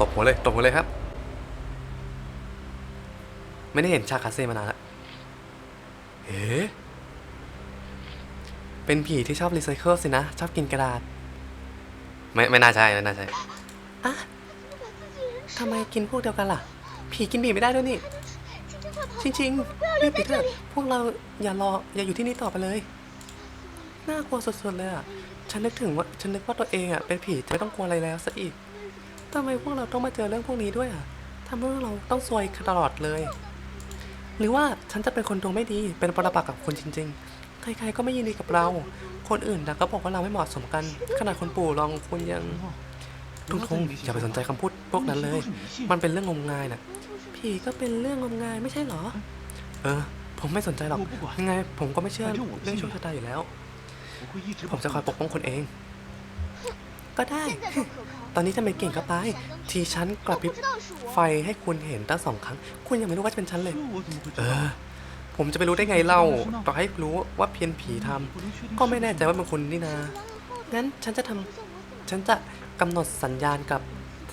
ตบหัวเลย ตบหัวเลยครับ ไม่ได้เห็นชาคาเซ่มานานละเอ๊เป็นผีที่ชอบรีไซเคิลสินะ ชอบกินกระดาษ ไม่ไม่น่าใช่ไม่น่าใช่อะทำไมกินพวกเดียวกันล่ะ ผีกินผีไม่ได้ด้วยนี่ จริงๆรีบไปเถอะพวกเราอย่ารออย่าอยู่ที่นี่ต่อไปเลย น่ากลัวสุดๆเลยอะ ฉันนึกถึงว่า ฉันนึกว่าตัวเองอะเป็นผีจะไม่ต้องกลัวอะไรแล้วซะอีก ทำไมพวกเราต้องมาเจอเรื่องพวกนี้ด้วยอะทำให้พวกเราต้องซวยตลอดเลย หรือว่าฉันจะเป็นคนดวงไม่ดี เป็นปรปักษ์กับคุณจริง ๆ ใครๆก็ไม่ยินดีกับเรา คนอื่นนะก็บอกว่าเราไม่เหมาะสมกัน ขนาดคนปู่ลองคุณยังทุงทงอย่าไปสนใจคำพูดพวกนั้นเลย มันเป็นเรื่องงมงายน่ะผีก็เป็นเรื่องงมงายไม่ใช่หรอ เออ ผมไม่สนใจหรอกยังไง ผมก็ไม่เชื่อเรื่องโชคชะตาอยู่แล้ว ผมจะคอยปกป้องคุณเอง ก็ได้ ตอนนี้จะเป็นเก่งก็ไป ทีฉันกระพริบไฟให้คุณเห็นตั้งสองครั้ง คุณยังไม่รู้ว่าจะเป็นฉันเลย เออ ผมจะไปรู้ได้ไงเล่า ต่อให้รู้ว่าเพียนผีทำก็ไม่แน่ใจว่าเป็นคุณนี่นา งั้นฉันจะทำฉันจะกำหนดสัญญาณกับ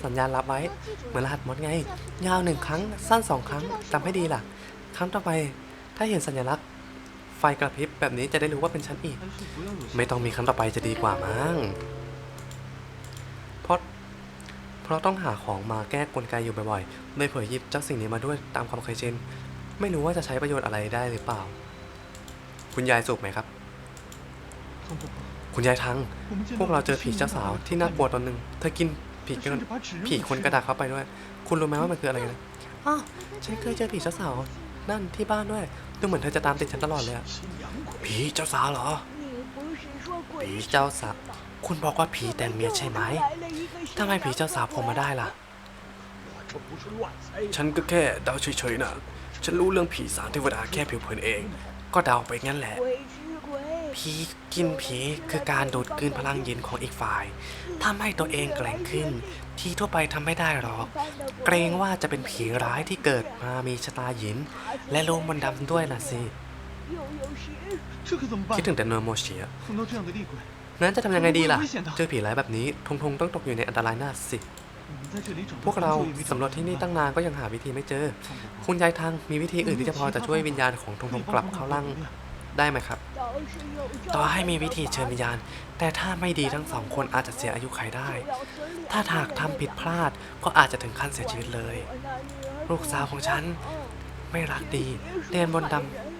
สัญญาณรับไว้ เหมือนรหัสมดไง ยาวหนึ่งครั้ง สั้นสองครั้งจำให้ดีล่ะ ครั้งต่อไป ถ้าเห็นสัญลักษณ์ ไฟกระพริบแบบนี้จะได้รู้ว่าเป็นฉันอีก ไม่ต้องมีครั้งต่อไปจะดีกว่ามั้ง เพราะต้องหาของมาแก้กลไกอยู่บ่อยๆเลยเผยหยิบเจ้าสิ่งนี้มาด้วยตามความเคยชิน ไม่รู้ว่าจะใช้ประโยชน์อะไรได้หรือเปล่า คุณยายสูบไหมครับ คุณยายทัง พวกเราเจอผีเจ้าสาวที่น่ากลัวตนหนึ่งเธอกินผีกันผีคนกระดาษเข้าไปด้วย คุณรู้ไหมว่ามันคืออะไรนะอ้าวฉันเคยเจอผีเจ้าสาว นั่นที่บ้านด้วย ดูเหมือนเธอจะตามติดฉันตลอดเลยอะผีเจ้าสาวเหรอผีเจ้าสาว คุณบอกว่าผีแต่งเมียใช่ไหม ทำไมผีเจ้าสาวผมมาได้ล่ะ ฉันก็แค่เดาเฉยๆนะฉันรู้เรื่องผีสารเทวดาแค่ผิวเผินเอง ก็เดาไปงั้นแหละ ผีกินผีคือการดูดกลืนพลังเย็นของอีกฝ่าย ทำให้ตัวเองแกร่งขึ้น ที่ทั่วไปทำไม่ได้หรอก เกรงว่าจะเป็นผีร้ายที่เกิดมามีชะตาหยิน และโลมมันดำด้วยน่ะสิ คิดถึงแต่เนอร์โมเชีย นั้นจะทำยังไงดีล่ะ เจอผีร้ายแบบนี้ทงทงต้องตกอยู่ในอันตรายน่าสิ พวกเราสำรวจที่นี่ตั้งนานก็ยังหาวิธีไม่เจอ คุณยายทางมีวิธีอื่นที่จะพอจะช่วยวิญญาณของทงทงกลับเข้าร่างได้ไหมครับ ต่อให้มีวิธีเชิญวิญญาณ แต่ถ้าไม่ดีทั้งสองคนอาจจะเสียอายุขัยได้ ถ้าถากทำผิดพลาดก็อาจจะถึงขั้นเสียชีวิตเลย ลูกสาวของฉันไม่รักดีเดินบนดำ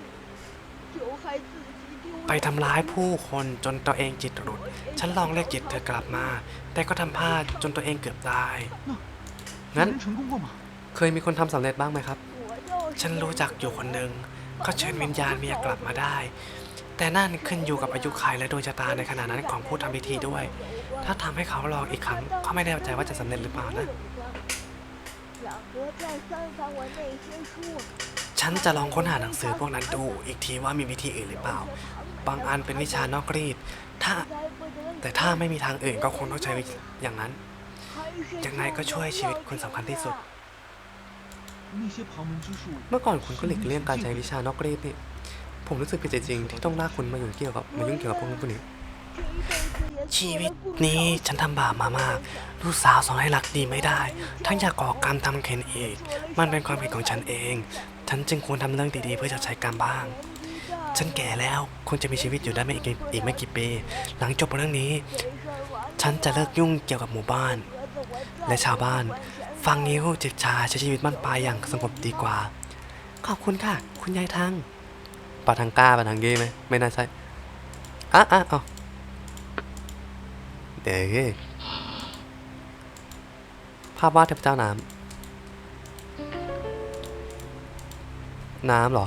ไปทำร้ายผู้คนจนตัวเองจิตหลุด ฉันลองเรียกจิตเธอกลับมา แต่ก็ทำพลาดจนตัวเองเกือบตาย งั้นเคยมีคนทำสำเร็จบ้างไหมครับ ฉันรู้จักอยู่คนหนึ่งก็เชิญวิญญาณเมียกลับมาได้ แต่นั่นขึ้นอยู่กับอายุขัยและดวงชะตาในขณะนั้นของผู้ทำพิธีด้วย ถ้าทำให้เขาลองอีกครั้งเขาไม่แน่ใจว่าจะสำเร็จหรือเปล่านะ ฉันจะลองค้นหาหนังสือพวกนั้นดูอีกทีว่ามีวิธีอื่นหรือเปล่า บางอันเป็นวิชานอกรีด ถ้า แต่ถ้าไม่มีทางอื่นก็คงต้องใช้อย่างนั้น อย่างไรก็ช่วยชีวิตคุณสำคัญที่สุด เมื่อก่อนคุณก็หลีกเลี่ยงการใช้วิชานอกรีดนี่ ผมรู้สึกผิดจริงๆที่ต้องลากคุณมาอยู่เกี่ยวกับมายุ่งเกี่ยวกับพวกนี้ ชีวิตนี้ฉันทำบาปมามาก ลูกสาวสอนให้รักดีไม่ได้ ทั้งอยากก่อกรรมทำเค้นอีก มันเป็นความผิดของฉันเอง ฉันจึงควรทำเรื่องดีๆ เพื่อจะใช้กรรมบ้าง ฉันแก่แล้วควรจะมีชีวิตอยู่ได้ไม่อีกอีกไม่กี่ปี หลังจบเรื่องนี้ ฉันจะเลิกยุ่งเกี่ยวกับหมู่บ้าน และชาวบ้าน ฟังนิ้วจิบชาใช้ชีวิตมั่นปลายอย่างสงบดีกว่า ขอบคุณค่ะ คุณยายทางปาทางก้าปาทางเก้ไหมไม่น่าใช่อะอะอ๋อ เดี๋ยวภาพวาดเทพเจ้าน้ำ น้ำเหรอ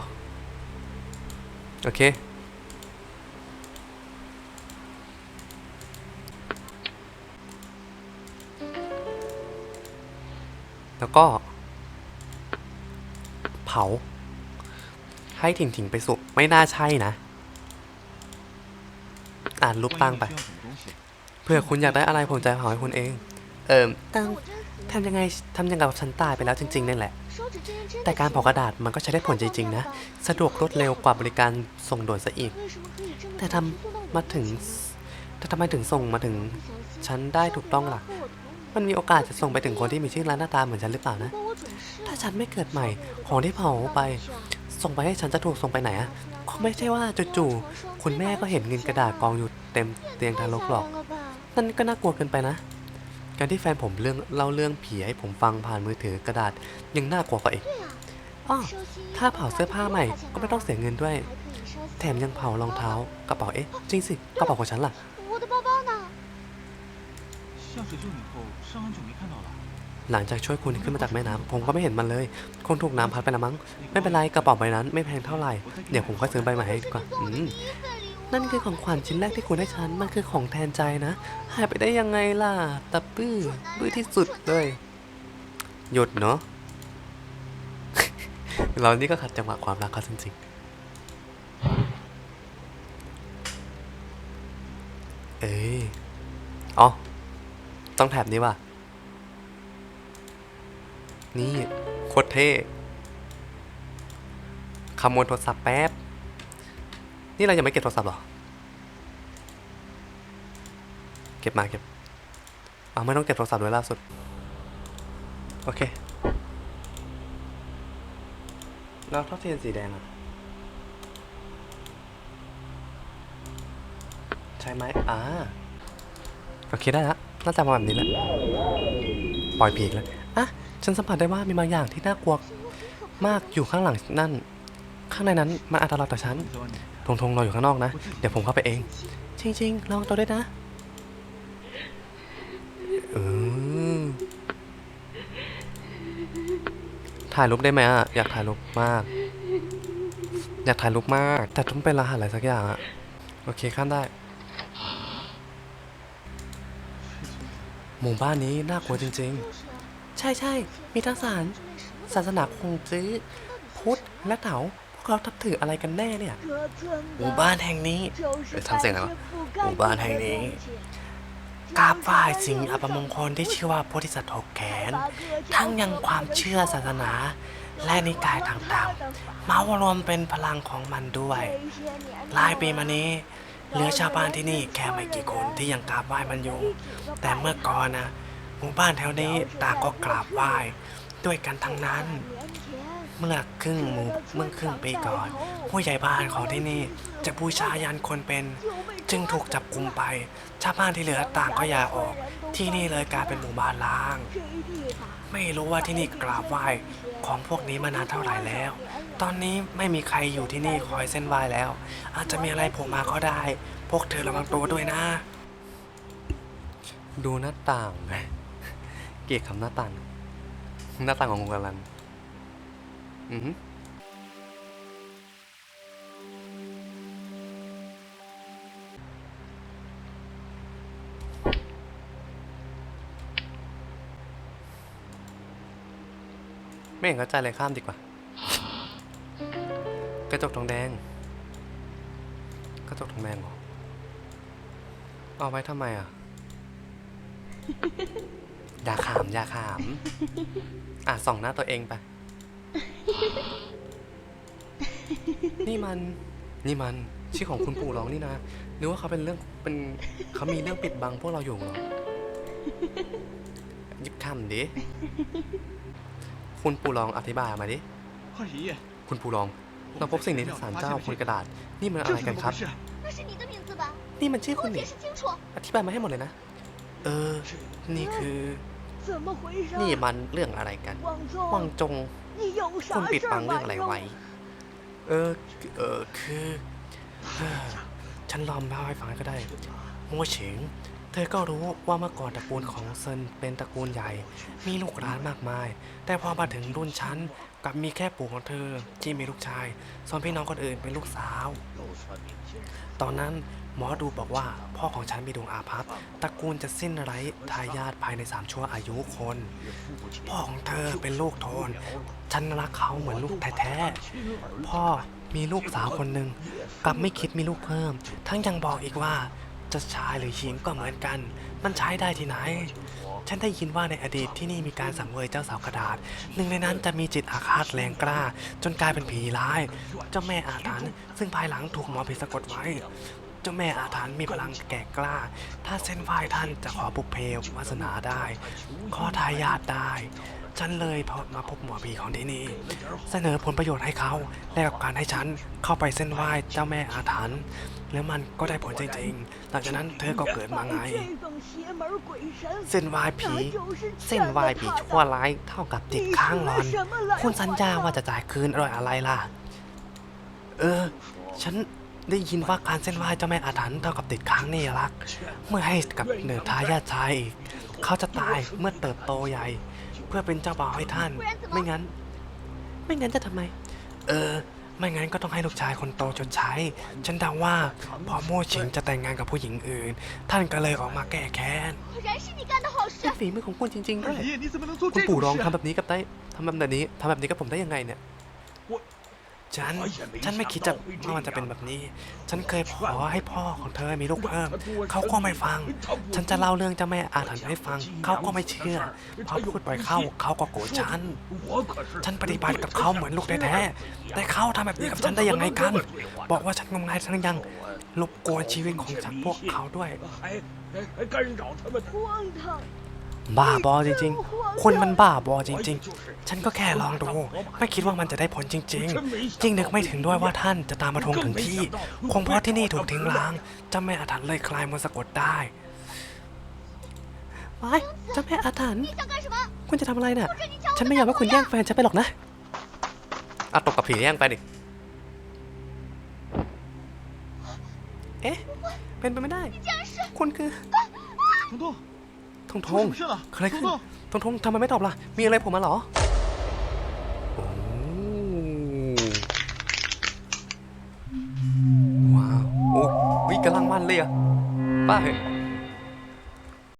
โอเค แล้วก็ เผา ให้ถิ่งถิ่งไปสุกไม่น่าใช่นะ อ่านรูปตั้งไป เผื่อคุณอยากได้อะไรผมจะหาให้คุณเอง เอิมเอิมทำยังไงทำยังกับฉันตายไปแล้วจริงๆนั่นแหละ แต่การเผากระดาษมันก็ใช้ได้ผลจริงๆนะ สะดวกรวดเร็วกว่าบริการส่งด่วนซะอีก แต่ทำมาถึงแต่ทำไมถึงส่งมาถึงฉันได้ถูกต้องล่ะ มันมีโอกาสจะส่งไปถึงคนที่มีชื่อและหน้าตาเหมือนฉันหรือเปล่านะ ถ้าฉันไม่เกิดใหม่ของที่เผาไป ส่งไปให้ฉันจะถูกส่งไปไหนอะคงไม่ใช่ว่าจู่ๆคุณแม่ก็เห็นเงินกระดาษกองอยู่เต็มเตียงทารกหรอก นั่นก็น่ากลัวเกินไปนะ การที่แฟนผมเรื่องเล่าเรื่องผีให้ผมฟังผ่านมือถือกระดาษยังน่ากลัวกว่าอีกอ้อถ้าเผาเสื้อผ้าใหม่ก็ไม่ต้องเสียเงินด้วย แถมยังเผารองเท้ากระเป๋าเอ๊ะจริงสิกระเป๋าของฉันล่ะหลังจากช่วยคุณขึ้นมาจากแม่น้ำผมก็ไม่เห็นมันเลย คงถูกน้ำพัดไปละมั้ง ไม่เป็นไรกระเป๋าใบนั้น ไม่แพงเท่าไหร่ เดี๋ยวผมค่อยซื้อใบใหม่ให้ดีกว่า อืม นั่นคือของขวัญชิ้นแรกที่คุณให้ฉัน มันคือของแทนใจนะ หายไปได้ยังไงล่ะตะปื้อบื้อที่สุดเลย หยุดเนาะ เรานี่ก็ขัดจังหวะความรักเขาจริงๆ เอ้ยอ๋อ ต้องแถบนี้ว่ะ นี่ โคตรเท่ขโมยโทรศัพท์แป๊บ นี่เรายังไม่เก็บโทรศัพท์หรอ เก็บมาเก็บ เอาไม่ต้องเก็บโทรศัพท์ด้วยล่าสุด โอเคแล้วท่อเทียนสีแดงอะใช่ไหมอ่าโอเคได้ละน่าจะมาแบบนี้แหละ ปล่อยผีอีกแล้วอะฉันสัมผัสได้ว่ามีบางอย่างที่น่ากลัวมากอยู่ข้างหลังนั่น ข้างในนั้นมันอันตรายต่อฉันทงทงรออยู่ข้างนอกนะ เดี๋ยวผมเข้าไปเอง จริงจริะวังตัวด้วยนะเออถ่ายรูปได้ไหมอะ อยากถ่ายรูปมาก อยากถ่ายรูปมาก แต่ต้องเป็นรหัสอะไรสักอย่างอะ โอเคข้ามได้ หมู่บ้านนี้น่ากลัวจริง ๆ ใช่ใช่ มีทั้งศาลศาสนาคงจื้อพุทธและเถา เรามทับถืออะไรกันแน่เนี่ย หมู่บ้านแห่งนี้ทำเสียงอะไรวะหมู่บ้านแห่งนี้กราบไหว้สิ่งอัปมงคลที่ชื่อว่าโพธิสัตว์หกแขน ทั้งยังความเชื่อศาสนา และนิกายต่างๆ มาวรวมเป็นพลังของมันด้วยหลายปีมานี้เหลือชาวบ้านที่นี่แค่ไม่กี่คนที่ยังกราบไหว้มันอยู่ แต่เมื่อก่อนนะหมู่บ้านแถวนี้ต่างก็กราบไหว้ด้วยกันทั้งนั้น เมื่อครึ่งหมู่เมื่อครึ่งปีก่อน ผู้ใหญ่บ้านของที่นี่จะบูชายันคนเป็น จึงถูกจับกุมไป ชาวบ้านที่เหลือต่างก็อยากออก ที่นี่เลยกลายเป็นหมู่บ้านล้าง ไม่รู้ว่าที่นี่กราบไหว้ของพวกนี้มานานเท่าไหร่แล้ว ตอนนี้ไม่มีใครอยู่ที่นี่คอยเส้นไหว้แล้ว อาจจะมีอะไรโผล่มาก็ได้ พวกเธอระวังตัวด้วยนะ ดูหน้าต่างไงเกลียดคำหน้าต่าง หน้าต่างของคุณกำลัง อือหือไม่เห็นเข้าใจเลยข้ามดีกว่า กระจกทองแดง กระจกทองแดงเหรอ เอาไว้ทำไมอะ อย่าขามอย่าขาม อะส่องหน้าตัวเองไป นี่มัน นี่มัน ชื่อของคุณปู่ร้องนี่นะนึกว่าเขาเป็นเรื่อง เป็นเขามีเรื่องปิดบังพวกเราอยู่หรอยิบคำดิ คุณปู่ร้องอธิบายมาดิ เฮ้ยคุณปู่ร้อง เราพบสิ่งนี้ที่ศาลเจ้าบนกระดาษ นี่มันอะไรกันครับ นี่มันชื่อคุณนี่อธิบายมาให้หมดเลยนะ เออ นี่คือ นี่มันเรื่องอะไรกัน วังจง คุณปิดบังเรื่องอะไรไว้ เออ เออ คือ ฉันลอมเล่าให้ฟังก็ได้ โมเฉง เธอก็รู้ว่าเมื่อก่อนตระกูลของเซินเป็นตระกูลใหญ่ มีลูกหลานมากมาย แต่พอมาถึงรุ่นฉันกลับมีแค่ปู่ของเธอที่มีลูกชาย ส่วนพี่น้องคนอื่นเป็นลูกสาว ตอนนั้น หมอดูบอกว่าพ่อของฉันมีดวงอาภัพตระกูลจะสิ้นไร้ทายาทภายในสามชั่วอายุคน พ่อของเธอเป็นลูกโทน ฉันรักเขาเหมือนลูกแท้ๆ พ่อมีลูกสาวคนหนึ่งกลับไม่คิดมีลูกเพิ่ม ทั้งยังบอกอีกว่าจะชายหรือหญิงก็เหมือนกัน มันใช้ได้ที่ไหน ฉันได้ยินว่าในอดีตที่นี่มีการสังเวยเจ้าสาวกระดาษ หนึ่งในนั้นจะมีจิตอาฆาตแรงกล้า จนกลายเป็นผีร้าย เจ้าแม่อาถรรพ์ซึ่งภายหลังถูกหมอผีสะกดไว้ จ้าแม่อาถรรพ์มีพลังแก่กล้า ถ้าเส้นไหว้ท่านจะขอบุกเพลวาสนาได้ ขอทายาทได้ ฉันเลยมาพบหมอผีของที่นี่ เสนอผลประโยชน์ให้เขาแลกกับการให้ฉันเข้าไปเส้นไหว้เจ้าแม่อาถรรพ์แล้วมันก็ได้ผลจริงๆ หลังจากนั้นเธอก็เกิดมาไง เส้นไหว้ผี เส้นไหว้ผีชั่วร้ายเท่ากับติดข้างรอน คุณสัญญาว่าจะจ่ายคืนอร่อยอะไรล่ะ เออ ฉัน ได้ยินว่าการเส้นไหว้เจ้าแม่อาถรรพ์เท่ากับติดค้างนี่รัก เมื่อให้กับเหนือทายาทชายอีก เขาจะตายเมื่อเติบโตใหญ่ เพื่อเป็นเจ้าบ่าวให้ท่าน ไม่งั้น ไม่งั้นจะทำไม เออ ไม่งั้นก็ต้องให้ลูกชายคนโตจนใช้ ฉันเดาว่าพอโม่ฉิงจะแต่งงานกับผู้หญิงอื่น ท่านก็เลยออกมาแก้แค้นเป็นฝีมือของคุณจริงๆด้วยคุณปู่ร้องทำแบบนี้กับได้ทำแบบนี้ทำแบบนี้กับผมได้ยังไงเนี่ย ฉัน ฉันไม่คิดจะว่ามันจะเป็นแบบนี้ ฉันเคยขอให้พ่อของเธอมีลูกเพิ่ม เขาก็ไม่ฟัง ฉันจะเล่าเรื่องเจ้าแม่อาถรรพ์ให้ฟัง เขาก็ไม่เชื่อเพอพูดปล่อยเข้า เขาก็โกรธฉัน ฉันปฏิบัติกับเขาเหมือนลูกแท้ๆ แต่เขาทำแบบนี้กับฉันได้ยังไงกัน บอกว่าฉันงมงายทั้งยังลบกวนชีวิตของฉันพวกเขาด้วย บ้าบอจริงๆ คนมันบ้าบอจริง ๆ ฉันก็แค่ลองดู ไม่คิดว่ามันจะได้ผลจริงๆยิ่งนึกไม่ถึงด้วยว่าท่านจะตามมาทวงถึงที่ คงเพราะที่นี่ถูกทิ้งร้างเจ้าแม่อาถรรพ์เลยคลายมนต์สะกดได้ไว้เจ้าแม่อาถรรพ์คุณจะทำอะไรน่ะ ฉันไม่อยากว่าคุณแย่งแฟนฉันไปหรอกนะอาตกกับผีแย่งไปดิ เอ๊ะ เป็นไปไม่ได้ คุณคือ ทงทงใครขึ้นทงทงทำไมไม่ตอบล่ะ มีอะไรผมมาเหรอว้าว โอ้ยกำลังมันเลยอะป้าเห็น